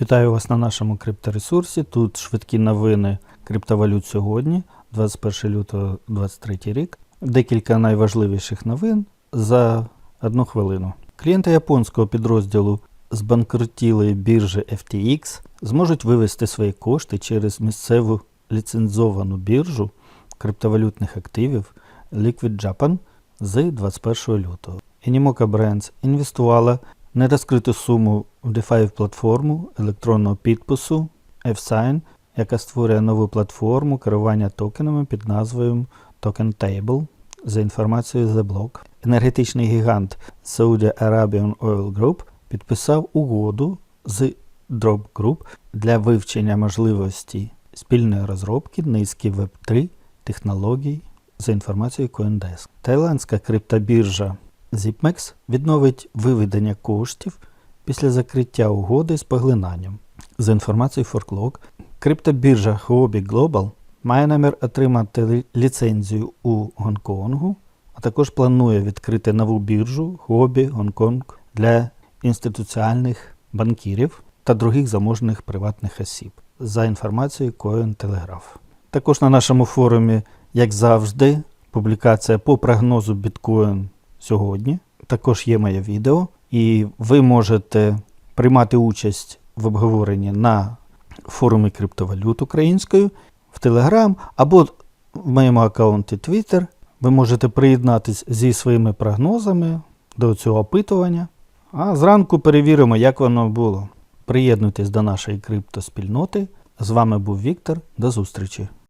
Вітаю вас на нашому крипторесурсі. Тут швидкі новини криптовалют сьогодні, 21 лютого 2023 рік. Декілька найважливіших новин за одну хвилину. Клієнти японського підрозділу збанкрутілої біржі FTX зможуть вивести свої кошти через місцеву ліцензовану біржу криптовалютних активів Liquid Japan з 21 лютого. Animoca Brands інвестувала нерозкриту суму в DeFi платформу електронного підпису FSign, яка створює нову платформу керування токенами під назвою Token Table за інформацією The Block. Енергетичний гігант Saudi Arabian Oil Group підписав угоду з Drop Group для вивчення можливості спільної розробки низки Web3 технологій за інформацією CoinDesk. Таїландська криптобіржа ZipMex відновить виведення коштів після закриття угоди з поглинанням. За інформацією ForkLog, криптобіржа Huobi Global має намір отримати ліцензію у Гонконгу, а також планує відкрити нову біржу Huobi Hong для інституціальних банкірів та других заможних приватних осіб. За інформацією Cointelegraph. Також на нашому форумі, як завжди, публікація по прогнозу біткоін сьогодні. Також є моє відео, і ви можете приймати участь в обговоренні на форумі криптовалют українською, в Telegram або в моєму аккаунті Twitter. Ви можете приєднатись зі своїми прогнозами до цього опитування. А зранку перевіримо, як воно було. Приєднуйтесь до нашої криптоспільноти. З вами був Віктор. До зустрічі!